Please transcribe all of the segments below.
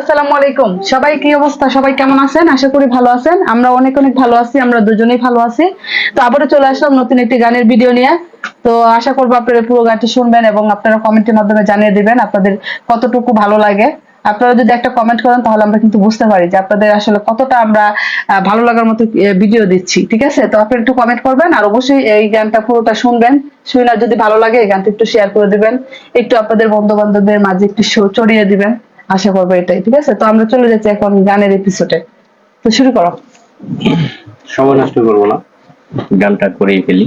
আসসালামু আলাইকুম। সবাই কি অবস্থা? সবাই কেমন আছেন? আশা করি ভালো আছেন। আমরা অনেক অনেক ভালো আছি, আমরা দুজনেই ভালো আছি। তো আবারও চলে আসলাম নতুন একটি গানের ভিডিও নিয়ে। তো আশা করব আপনারা পুরো গানটি শুনবেন এবং আপনারা কমেন্টের মাধ্যমে জানিয়ে দিবেন আপনাদের কতটুকু ভালো লাগে। আপনারা যদি একটা কমেন্ট করেন, তাহলে আমরা কিন্তু বুঝতে পারি যে আপনাদের আসলে কতটা আমরা ভালো লাগার মতো ভিডিও দিচ্ছি, ঠিক আছে? তো আপনারা একটু কমেন্ট করবেন আর অবশ্যই এই গানটা পুরোটা শুনবেন। শুনে যদি ভালো লাগে, এই গানটা একটু শেয়ার করে দিবেন। একটু আপনাদের বন্ধু বান্ধবদের মাঝে একটু show ছড়িয়ে দিবেন। আশা করব এটাই, ঠিক আছে? তো আমরা চলে যাচ্ছি এখন গানের এপিসোডে তো শুরু করো। সময় নষ্ট করব না। গানটা করেই ফেলি।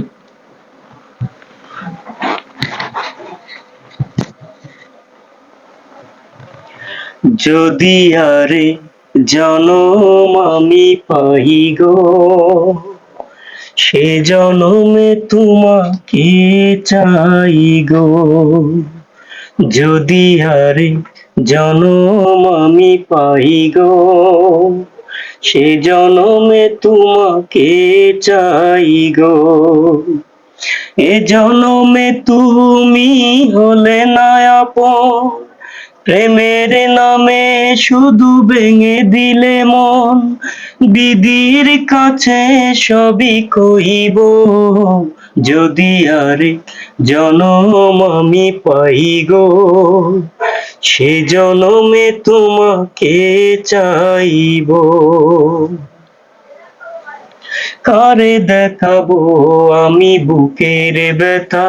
যদি আরে জনম আমি পাই গো, সে জনমে তোমাকে চাই গো। যদি আরে জনম আমি পাই গো। সে জনমে তোমাকে চাই গো। এ জনমে তুমি হলে না আপন। প্রেমের নামে শুধু ভেঙে দিলে মন। দিদির কাছে সবই কইব যদি আরে জনম আমি পাই গো। সে জনমে তোমাকে চাইব। কারে দেখাবো আমি বুকের ব্যথা?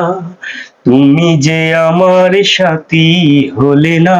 তুমি যে আমার সাথী হলে না?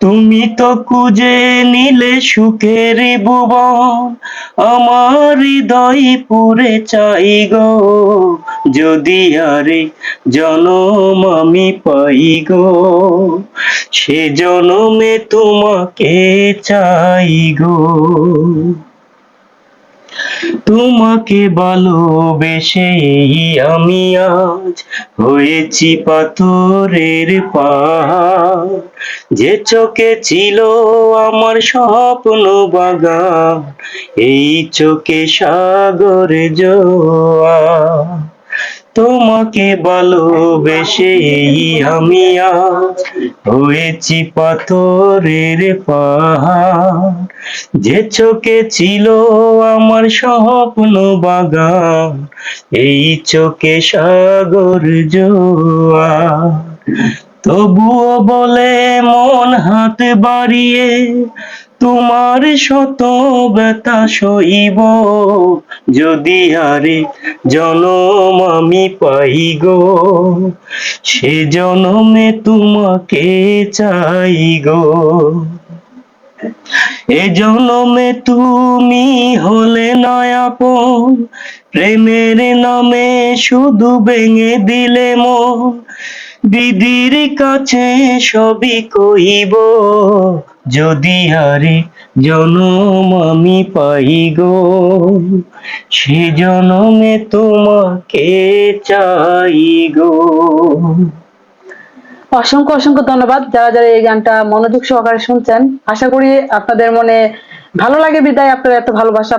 তুমি তো কুজে নিলে সুখের ভুবন, আমার হৃদয় পুরে চাই গো। যদি আরে জনম আমি পাই গো, সে জনমে তোমাকে চাই গো। তোমাকে ভালোবেসে আমি আজ হয়েছি পাথরের পাহাড়। যে চোখে ছিল আমার স্বপ্ন বাগান, এই চোখে সাগর জোয়া তোমাকে ভালোবেসে আমি আজ হয়েছি পাথরের পাহাড়। যে চোখে ছিল আমার স্বপ্ন বাগান, এই চোখে সাগর জোয়া তবুও বলে মন হাত বাড়িয়ে, তোমার শত ব্যথা সইব। যদি আরে জনম আমি পাই গো, সে জনমে তোমাকে চাই গো। এ জনমে তুমি হলে নয়াপন প্রেমের নামে শুধু ভেঙে দিলে মন। দিদির কাছে সবই কইব, যদি আরে জনম আমি পাই গো, সে জনমে তোমাকে চাই গো। অসংখ্য অসংখ্য ধন্যবাদ। যারা যারা এই গানটা মনোযোগ সহকারে শুনছেন, আশা করি আপনাদের মনে ভালো লাগে বিদায়, আপনারা এত ভালোবাসা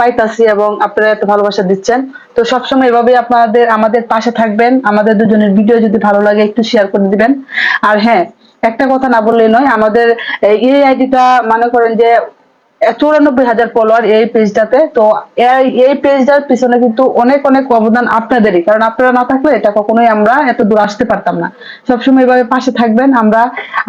পাইতাছি এবং আপনারা এত ভালোবাসা দিচ্ছেন। তো সবসময় এভাবে আপনাদের, আমাদের পাশে থাকবেন, আমাদের দুজনের ভিডিও যদি ভালো লাগে একটু শেয়ার করে দিবেন। আর হ্যাঁ একটা কথা না বললেই নয়, আমাদের এই আইডিটা মনে করেন যে চৌরানব্বই হাজার ফলোয়ার এই পেজটাতে তো এই পেজটার পিছনে কিন্তু অনেক অনেক অবদান আপনাদেরই। কারণ আপনারা না থাকলে এটা কখনোই আমরা এত দূর আসতে পারতাম না। সবসময় এভাবে পাশে থাকবেন। আমরা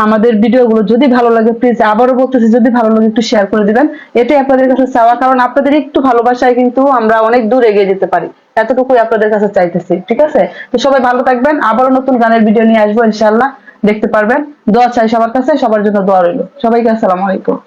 আমাদের ভিডিওগুলো যদি ভালো লাগে প্লিজ আবারও বলতেছি, যদি ভালো লাগে একটু শেয়ার করে দিবেন। এটাই আপনাদের কাছে চাওয়া। কারণ আপনাদের একটু ভালোবাসায় কিন্তু আমরা অনেক দূর এগিয়ে যেতে পারি। এতটুকুই আপনাদের কাছে চাইতেছি। ঠিক আছে? তো সবাই ভালো থাকবেন। আবারও নতুন গানের ভিডিও নিয়ে আসব ইনশাল্লাহ দেখতে পারবেন। দোয়া চাই সবার কাছে। সবার জন্য দোয়া রইল। সবাইকে আসসালামু আলাইকুম।